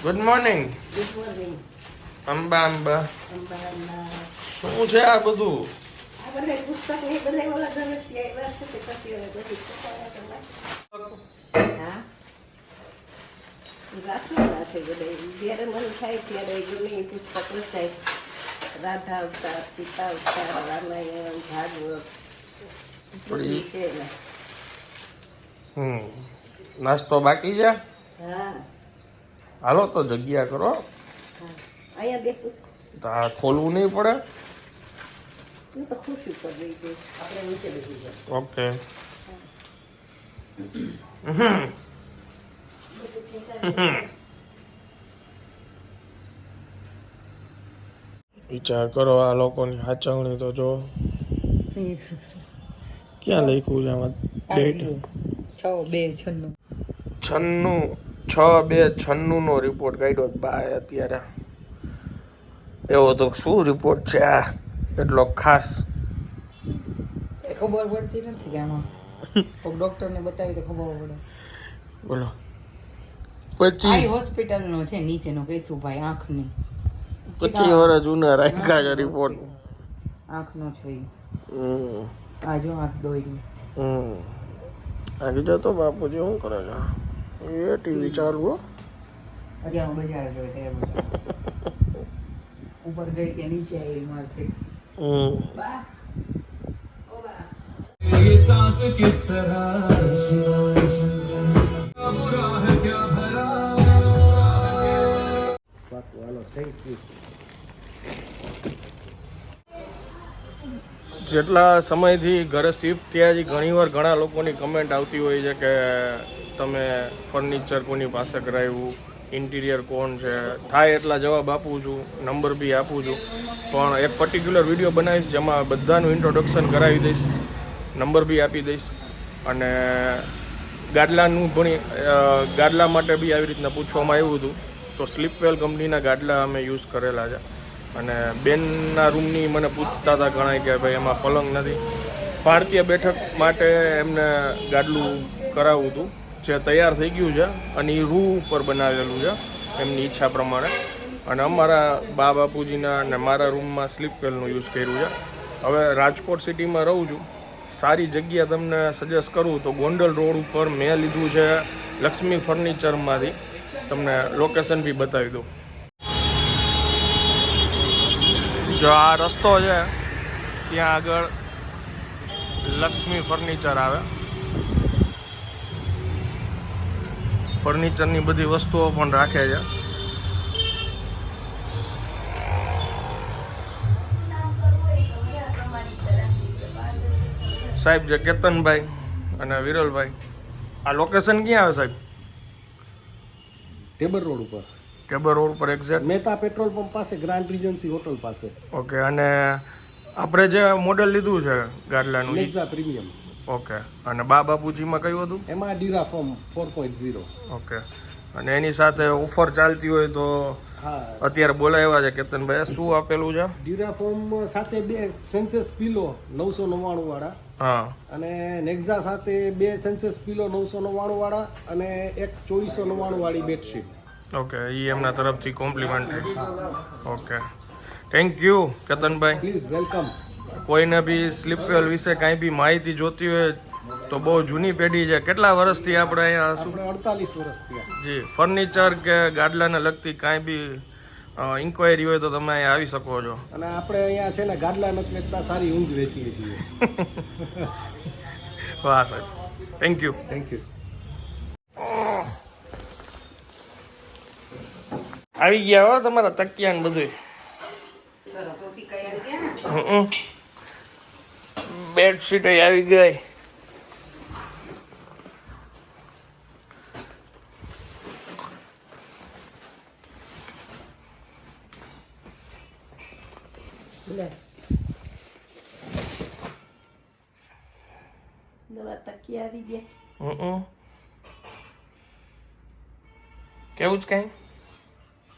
Good morning good morning Amba Amba અંબાના શું છે આ બધું આ બધા પુસ્તક ને બધા ઓલા ઘરે આવ્યા છે તે પછી હવે બધી છપાયા કરવા. હા રાખી રાખે બધા જ્યારે મન થાય ત્યારે ગમે એ પુસ્તક લખાય રાધા અવતાર સીતા અવતાર રામાયણ ભાગવત બધું છે એમાં. હમ નાસ્તો બાકી છે હા હાલો તો જગ્યા કરો. તો ખોલવું નહીં પડે? ઓકે. વિચાર કરો આ લોકોની સાચવણી તો જો. ક્યાં લખ્યું છે આમાં? ડેટ છ બે છન્નું. છન્નું. છ બે છન્નુંનો રિપોર્ટ કાઢ્યો બાય અત્યારે. એવો તો શું રિપોર્ટ છે આ? એટલો ખાસ. એ ખબર પડતી નથી કે આમાં. ડોક્ટરને બતાવી તો ખબર પડે. બોલો. પછી? હોસ્પિટલનો છે નીચેનો કેશુભાઈ આંખની. પછી વર્ષ જૂના રાખ્યા છે રિપોર્ટ આંખનો છે આ જો આંખ દોઈ હમ. આગળ જતો બાપુજી શું કરે છે? એ ટીવી ચાલુ હો અત્યારે બજાર જો છે એ બધા. ઉપર ગઈ કે નીચે આવી માર્કેટ હમ બા ઓ બા ये सांस किस तरह बुरा है क्या भरा જેટલા સમયથી ઘરે શિફ્ટ થયા છે ઘણીવાર ઘણા લોકોની કમેન્ટ આવતી હોય છે કે તમે ફર્નિચર કોની પાસે કરાવ્યું? ઇન્ટિરિયર કોણ છે? થાય એટલા જવાબ આપું છું નંબર બી આપું છું. પણ એક પર્ટિક્યુલર વીડિયો બનાવીશ જેમાં બધાનું ઇન્ટ્રોડક્શન કરાવી દઈશ નંબર બી આપી દઈશ. અને ગાડલાનું ઘણી ગાડલા માટે બી આવી રીતના પૂછવામાં આવ્યું હતું. તો સ્લીપવેલ કંપનીના ગાડલા અમે યુઝ કરેલા છે. અને બેનના રૂમની મને પૂછતા હતા ઘણા કે ભાઈ એમાં પલંગ નથી. ભારતીય બેઠક માટે એમને ગાડલું કરાવવું હતું. જે તૈયાર થઈ ગયું છે અને એ રૂ ઉપર બનાવેલું છે એમની ઈચ્છા પ્રમાણે. અને અમારા બા બાપુજીના અને મારા રૂમમાં સ્લીપ વેલનું યુઝ કર્યું છે. હવે રાજકોટ સિટીમાં રહું છું. સારી જગ્યા તમને સજેસ્ટ કરું તો ગોંડલ રોડ ઉપર મેં લીધું છે લક્ષ્મી ફર્નિચરમાંથી. તમને લોકેશન બી બતાવી દઉં. જો આ રસ્તો છે, ત્યાં આગળ લક્ષ્મી ફર્નિચર આવે. ફર્નિચરની બધી વસ્તુઓ પણ રાખે છે. સાહેબ છે કેતનભાઈ અને વિરલભાઈ આ લોકેશન ક્યાં આવે સાહેબ? ટેબર રોડ ઉપર. ટેબર રોડ પર એક્ઝેક્ટ મહેતા પેટ્રોલ પંપ પાસે ગ્રાન્ડ રીજન્સી હોટલ પાસે. ઓકે અને આપણે જે મોડેલ લીધું છે ગાડલાનું પ્રીમિયમ. ઓકે. અને બા બાપુજીમાં કયું હતું? એમાં ડીરા form four point zero okay. અને એની સાથે ઓફર ચાલતી હોય તો હા. અત્યારે બોલાવ્યા છે કેતનભાઈ. શું આપેલું છે? ડીરા ફોર્મ સાથે બે સેન્સેસ પીલો નવસો નવ્વાણું વાળા. હા. અને નેક્ઝા સાથે બે સેન્સેસ પીલો નવસો નવ્વાણું વાળા અને એક ચોવીસો નવ્વાણું વાળી બેડશીટ. ઓકે. એ એમના તરફથી કોમ્પ્લિમેન્ટરી. ઓકે. થેન્ક યુ કેતનભાઈ. પ્લીઝ વેલકમ કોઈને બી સ્લીપવેલ વિશે કાંઈ બી માહિતી જોતી હોય તો બહુ જૂની પેઢી છે. કેટલા વર્ષથી આપણે અહીંયા શું અડતાલીસ વર્ષથી જી. ફર્નિચર કે ગાડલાને લગતી કાંઈ બી ઇન્ક્વાયરી હોય તો તમે અહીંયા આવી શકો છો. અને આપણે અહીંયા છે ને ગાડલા નથી એટલા સારી ઊંઘ વેચીએ છીએ. વાહ સાહેબ. થેન્ક યુ થેન્ક યુ આવી ગયા હો તમારા તકિયા ને? બધું સરસ ઓછી કઈ આવી ગયા ને બેડશીટ આવી ગઈ. કેવું જ કઈ?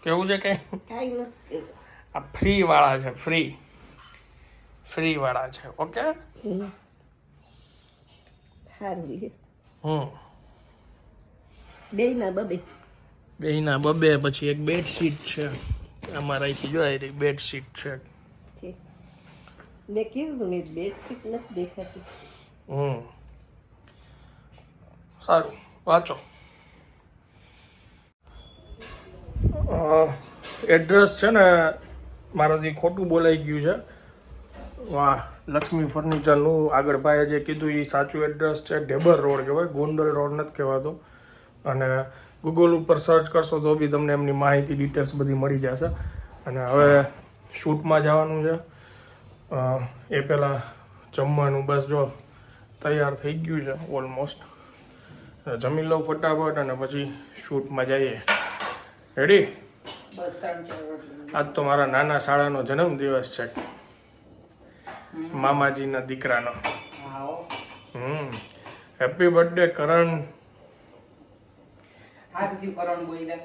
કેવું છે કઈ? આ ફ્રી વાળા છે ફ્રી. ફ્રી વાળા છે ઓકે? સારું છે. હમ. બે ના બબે. બેયના બબે પછી એક બેડશીટ છે. અમારા અહીંથી જો આ બેડશીટ છે. મેં કીધું ને બેડશીટ નથી દેખાતી. હમ. સારું વાંચો. એડ્રેસ છે ને મારાથી ખોટું બોલાઈ ગયું છે. વાહ લક્ષ્મી ફર્નિચરનું આગળ ભાઈએ જે કીધું એ સાચું એડ્રેસ છે ઢેબર રોડ કહેવાય ગોંડલ રોડ નથી કહેવાતો. અને ગૂગલ ઉપર સર્ચ કરશો તો બી તમને એમની માહિતી ડિટેલ્સ બધી મળી જશે. અને હવે શૂટમાં જવાનું છે. એ પહેલાં જમવાનું બસ જો તૈયાર થઈ ગયું છે ઓલમોસ્ટ જમી લઉં ફટાફટ અને પછી શૂટમાં જઈએ. રેડી આજ તો મારા નાના શાળાનો જન્મદિવસ છે. મામાજીના દીકરાનો. હમ. Happy birthday Karan. આ પછી કરણ બોલ્યા.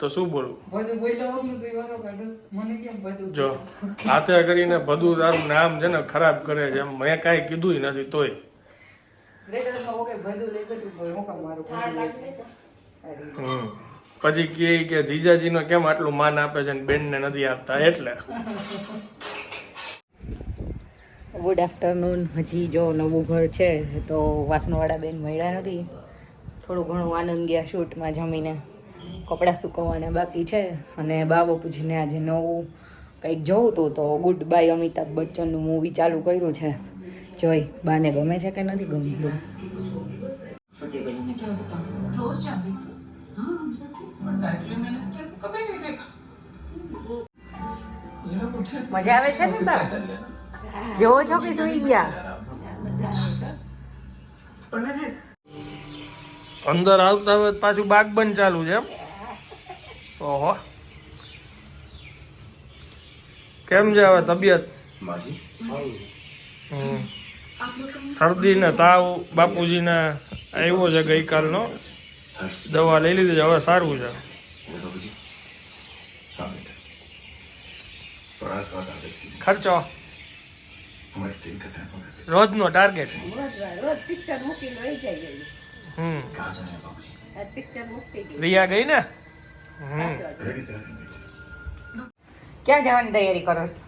તો શું બોલવું બધું બોલ્યા હોત ને તો ઈ વારો કાઢો. મને કેમ બધું જો હાથે કરીને બધું તારું નામ છે ને ખરાબ કરે છે એમ. મેં કાંઈ કીધું નથી તોય. હમ. પછી કે કે જીજાજીનો કેમ આટલું માન આપે છે ને બેનને નથી આપતા? એટલે. Good afternoon. હજી જો નવું ઘર છે તો વાસણવાળા બેન મળ્યા નથી. થોડું ઘણું આનંદ ગયા શૂટમાં જમીને. કપડાં સૂકવવાને બાકી છે અને બા પૂછીને આજે નવું કંઈક જોવું હતું તો ગુડ બાય અમિતાભ બચ્ચનનું મૂવી ચાલુ કર્યું છે. જોઈ બાને ગમે છે કે નથી ગમતું? મજા આવે છે ને બા જોવો છો કે સુઈ ગયા અંદર આવતા પાછું બાગબન ચાલુ છે એમ. ઓહો. કેમ છે હવે તબિયત? હમ. શરદી ને તાવ બાપુજીને આવ્યો છે ગઈકાલનો. દવા લઈ લીધી છે હવે સારું છે. ખર્ચો. રોજનો ટાર્ગેટ રોજ રોજ પિક્ચર મૂકીને વહી જાય હમ. પિક્ચર મૂકી રિયા ગઈ ને? હમ. ક્યાં જવાની તૈયારી કરો છો?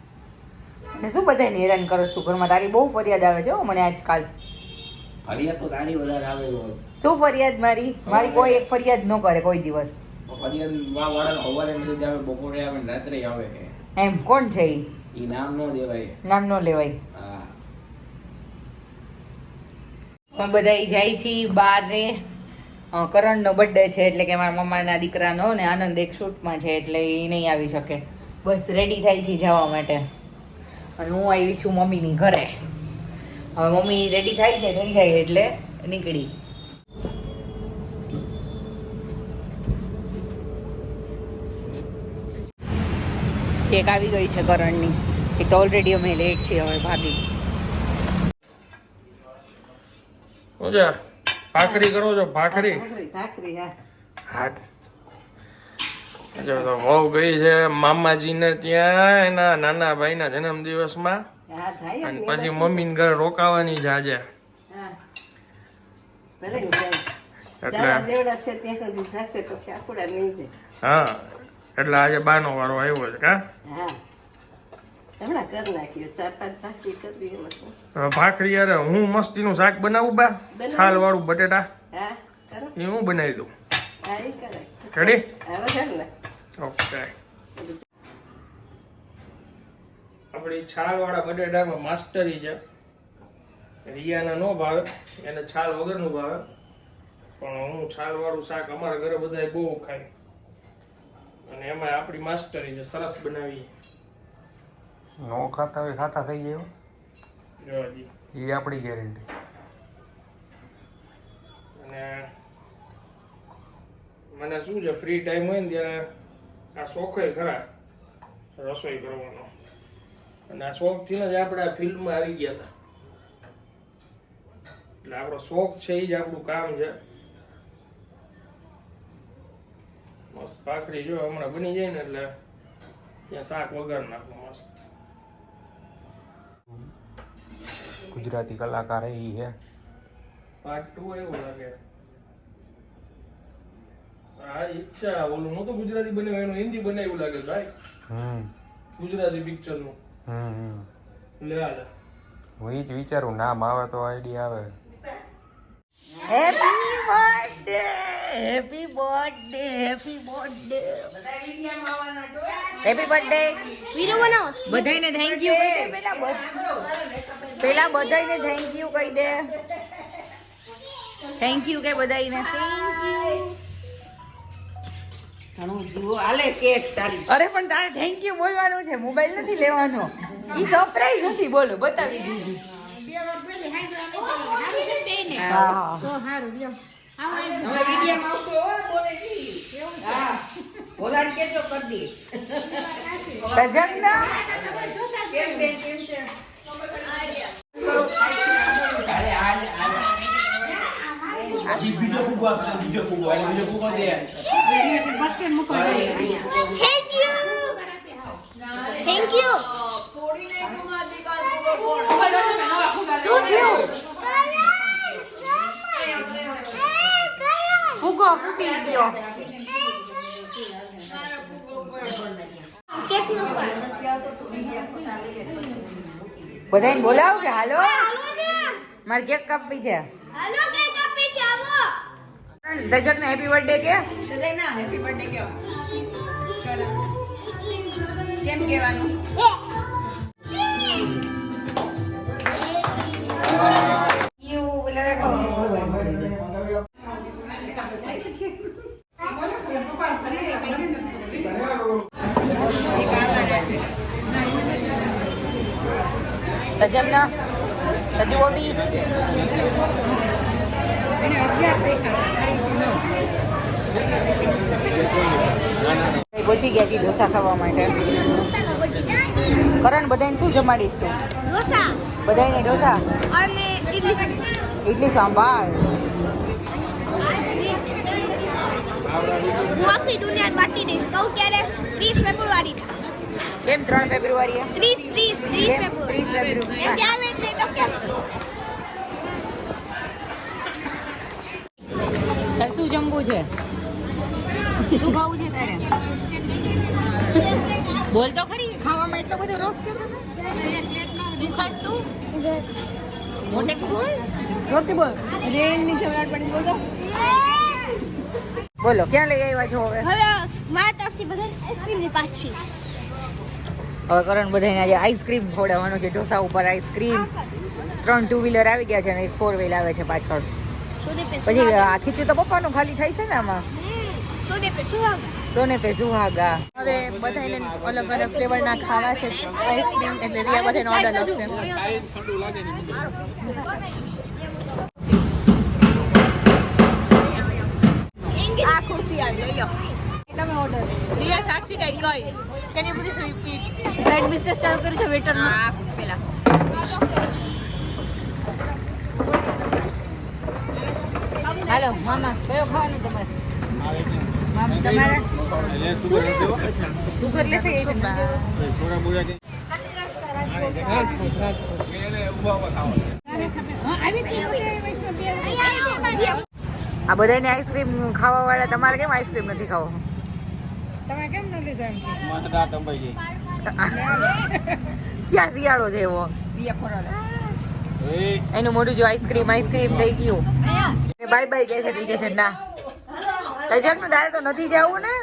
ને શું બધાને હેરાન કરો છો? ઘરમાં તારી બહુ ફરિયાદ આવે છે હો મને આજકાલ. ફરિયાદ તો તારી વધારે આવે શું ફરિયાદ મારી? મારી કોઈ એક ફરિયાદ ન કરે કોઈ દિવસ. ફરિયાદ વાળા હવારે મેસેજ આવે બપોરે આવે રાત્રે આવે. એમ કોણ છે ઈ? ઈ નામ નો દેવાય નામ ન લેવાય. હા. અમે બધા જાય છે બાર. રે કરણનો બર્થડે છે એટલે કે મારા મમ્માના દીકરાનો ને આનંદ એક શૂટમાં છે એટલે એ નહીં આવી શકે. બસ રેડી થાય છે જવા માટે. અને હું આવી છું મમ્મીની ઘરે. હવે મમ્મી રેડી થાય છે થઈ જાય એટલે નીકળી. કેક આવી ગઈ છે કરણની. એક તો ઓલરેડી અમે લેટ છીએ હવે ભાગી. શું ભાખરી કરો છો ભાખરી? ભાખરી ભાખરી હા. હાટ જો તો વહુ ગઈ છે મામાજીને ત્યાં એના નાના ભાઈના જન્મદિવસમાં અને પછી મમ્મીને ઘરે રોકાવાની જાજે આજે. હા. એટલે આજે બાનો વારો આવ્યો છે કા? ભાખરી અરે હું મસ્તીનું શાક બનાવું બા. છાલ વાળું બટેટા. એ હું બનાવી દઉં. રેડી ઓકે આપણી છાલ વાળા બટેટામાં માસ્ટરી છે. રિયાના નો ભાવે એને છાલ વગરનું ભાવે. પણ હું છાલ વાળું શાક અમારા ઘરે બધા બહુ ખાય. અને એમાં આપણી માસ્ટરી છે સરસ બનાવી. નો ખાતા હોય ખાતા થઈ જાય જો એ આપણી ગેરંટી અને મને શું છે ફ્રી ટાઈમ હોય ને ત્યારે આ શોખય ખરા રસોઈ કરવાનો. અને આ શોખથી જ આપણે આ ફિલ્ડમાં આવી ગયા હતા. એટલે આપણો શોખ છે એ જ આપણું કામ છે. મસ્ત. ભાખરી જો હમણાં બની જાય ને એટલે ત્યાં શાક વગર નાખું મસ્ત. ગુજરાતી કલાકાર એ છે પાર્ટ ટુ એવું લાગે. આ આ ઈચ્છા. ઓલું નહોતું ગુજરાતી બનાવ્યું એનું હિન્દી બનાવ્યું લાગે ભાઈ. હમ. ગુજરાતી પિક્ચરનું. હમ હમ. લે હાલે. લે હું ઈ જ વિચારું નામ આવે તો આઈડિયા આવે. Birthday happy birthday happy birthday happy birthday video બનાવો. થેન્ક યુ કહી દે. પેલા પેલા બધાયને થેન્ક યુ કહી દે. થેન્ક યુ કે અરે પણ તારે થેન્ક યુ બોલવાનું છે. મોબાઈલ નથી લેવાનો. ઈ સરપ્રાઈઝ નથી. બોલો બતાવી દીધી. હા. તમે વિડીયોમાં આવશો હો બોલેથી હા. બોલાણ કેજો કરી દે. તજંગના કેમ બેન કેમ છે? બીજો ફૂગો આપશે બીજો ફૂગો એટલે બીજો ફૂગો દે. થેન્ક યુ થેન્ક યુ શું થયું ફૂગો ફૂટી ગયો કેક નો બધાને બોલાવો કે હાલો? હાલો ને મારે કેક કાપવી છે. હાલો કેક આપી છે આવો. દજક ને હેપી બર્થડે કે હેપી બર્થડે કયો કેમ કહેવાનું? તજંગના તજુઓ બી. પહોંચી ગયા છીએ ઢોસા ખાવા માટે. કરણ, બધાને શું જમાડીશ તું? ઢોસા બધાને ઢોસા? અને ઇડલી ઇડલી સાંભાર. હું આખી દુનિયા બાટી દઈશ. કહું ક્યારે? ત્રીસ ફેબ્રુઆરી કેમ ત્રણ ફેબ્રુઆરીએ? ત્રીસ ત્રીસ ત્રીસ ત્રીસ ફેબ્રુઆરી? તો કેમ? તારે શું જમવું છે? શું ખાવું છે તારે? બોલ તો ખરી ખાવામાં એટલો બધો રોગ છે તને? શું ખાસ તું? મોટેથી બોલ. બોલો. ક્યાં લઈ આવ્યા છો હવે? હવે મારા તરફથી બધા આઈસ્ક્રીમની પાછી. હવે કરણ બધાને આજે આઈસ્ક્રીમ ખવડાવવાનું છે. ઢોસા ઉપર આઈસ્ક્રીમ. ત્રણ ટુ વ્હીલર આવી ગયા છે અને એક ફોર વ્હીલ આવે છે પાછળ. પછી આ ખીચું તો પપ્પાનું ખાલી થાય છે ને આમાં? સોને પે સુહાગા. હવે બધાને અલગ અલગ ફ્લેવરના ખાવા છે. આઈસ્ક્રીમ એટલે રિયા બધાનો ઓર્ડર લખશે. આ ખુરશી આવી લઈ લો સાક્ષી કઈ કઈ? Can please repeat side business ચાલુ કર્યું છે વેટર આ પેલા. હાલો મામા કયો ખાવાનું તમારે? મામા તમારે? સુગર લેશે? એ આ બધાને આઈસ્ક્રીમ ખાવા વાળા તમારે કેમ આઈસ્ક્રીમ નથી ખાવો? ક્યાં શિયાળો છે એવો? એનું મોઢું જો આઈસ્ક્રીમ આઈસ્ક્રીમ થઈ ગયું. બાય બાય કહે છે ઠીક છે ના. તજકનું તારે તો નથી જવું ને?